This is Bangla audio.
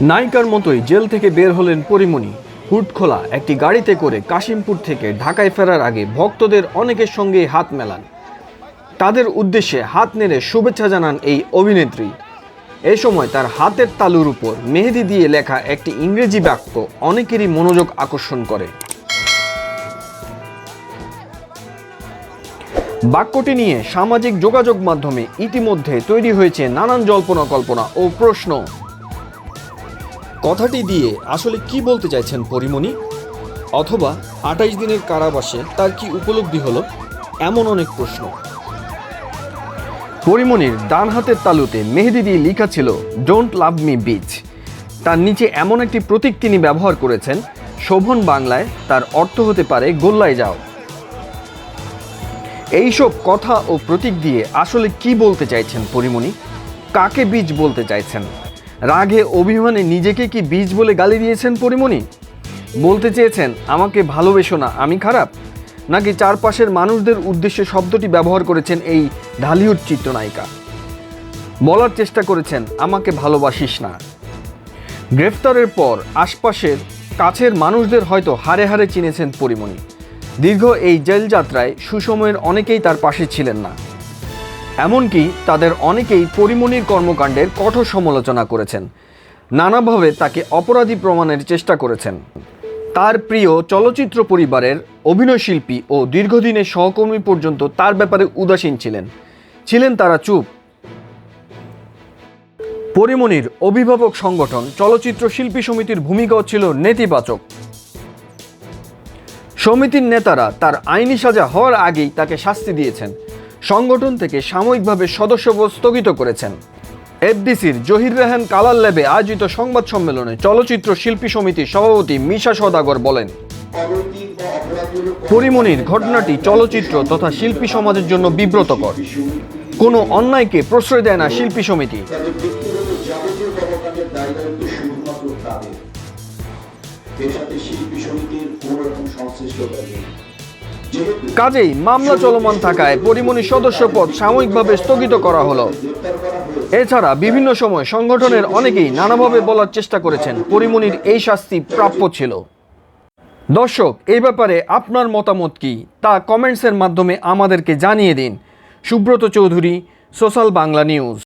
নায়িকার মতোই জেল থেকে বের হলেন পরিমণি। হুট খোলা একটি গাড়িতে করে কাশিমপুর থেকে ঢাকায় ফেরার আগে ভক্তদের অনেকের সঙ্গে হাত মেলান। তাদের উদ্দেশ্যে হাত নেড়ে শুভেচ্ছা জানান এই অভিনেত্রী। এ সময় তার হাতের তালুর উপর মেহেদি দিয়ে লেখা একটি ইংরেজি বাক্য অনেকেরই মনোযোগ আকর্ষণ করে। বাক্যটি নিয়ে সামাজিক যোগাযোগ মাধ্যমে ইতিমধ্যে তৈরি হয়েছে নানান জল্পনা কল্পনা ও প্রশ্ন। কথাটি দিয়ে আসলে কি বলতে চাইছেন পরিমণি? অথবা আঠাইশ দিনের কারাবাসে তার কি উপলব্ধি হলো? এমন অনেক প্রশ্ন। পরিমণির ডান হাতের তালুতে মেহেদি দিয়ে লেখা ছিল ডোন্ট লাভ মি বিচ তার নিচে এমন একটি প্রতীক তিনি ব্যবহার করেছেন, শোভন বাংলায় তার অর্থ হতে পারে গোল্লায় যাও। এইসব কথা ও প্রতীক দিয়ে আসলে কি বলতে চাইছেন পরিমণি? কাকে বীজ বলতে চাইছেন? রাগে অভিমানে নিজেকে কি বীজ বলে গালি দিয়েছেন পরিমণি? বলতে চেয়েছেন, আমাকে ভালোবেসো না, আমি খারাপ? নাকি চারপাশের মানুষদের উদ্দেশ্যে শব্দটি ব্যবহার করেছেন এই ঢালিউড চিত্রনায়িকা? বলার চেষ্টা করেছেন, আমাকে ভালোবাসিস না। গ্রেফতারের পর আশপাশের কাছের মানুষদের হয়তো হারে হারে চিনেছেন পরিমণি। দীর্ঘ এই জেল যাত্রায় সুসময়ের অনেকেই তার পাশে ছিলেন না। এমনকি তাদের অনেকেই পরিমণির কর্মকাণ্ডের কঠোর সমালোচনা করেছেন। নানাভাবে তাকে অপরাধী প্রমাণের চেষ্টা করেছেন। তার প্রিয় চলচ্চিত্র পরিবারের অভিনয়শিল্পী ও দীর্ঘদিনের সহকর্মী পর্যন্ত তার ব্যাপারে উদাসীন ছিলেন। ছিলেন তারা চুপ। পরিমণির অভিভাবক সংগঠন চলচ্চিত্র শিল্পী সমিতির ভূমিকাও ছিল নেতিবাচক। সমিতির নেতারা তার আইনি সাজা হওয়ার আগেই তাকে শাস্তি দিয়েছেন। সংগঠন থেকে সাময়িকভাবে সদস্যপদ স্থগিত করেছেন। এফডিসির জহির রেহান কালার ল্যাবে আয়োজিত সংবাদ সম্মেলনে চলচ্চিত্র শিল্পী সমিতির সভাপতি মিশা সদাগর বলেন পরিমণির ঘটনাটি চলচ্চিত্র তথা শিল্পী সমাজের জন্য বিব্রতকর। কোনো অন্যায়কে প্রশ্রয় দেয় না শিল্পী সমিতি। সাথে শিল্পী সমিতির কোনো রকম সংশ্লিষ্টতা নেই কাজেই মামলা চলমান থাকায় পরিমণির সদস্যপদ সাময়িকভাবে স্থগিত করা হলো। এছাড়া বিভিন্ন সময় সংগঠনের অনেকেই নানাভাবে বলার চেষ্টা করেছেন, পরিমণির এই শাস্তি প্রাপ্য ছিল। দর্শক, এই ব্যাপারে আপনার মতামত কি? তা কমেন্টসের মাধ্যমে আমাদেরকে জানিয়ে দিন। Subrata Chowdhury social Bangla news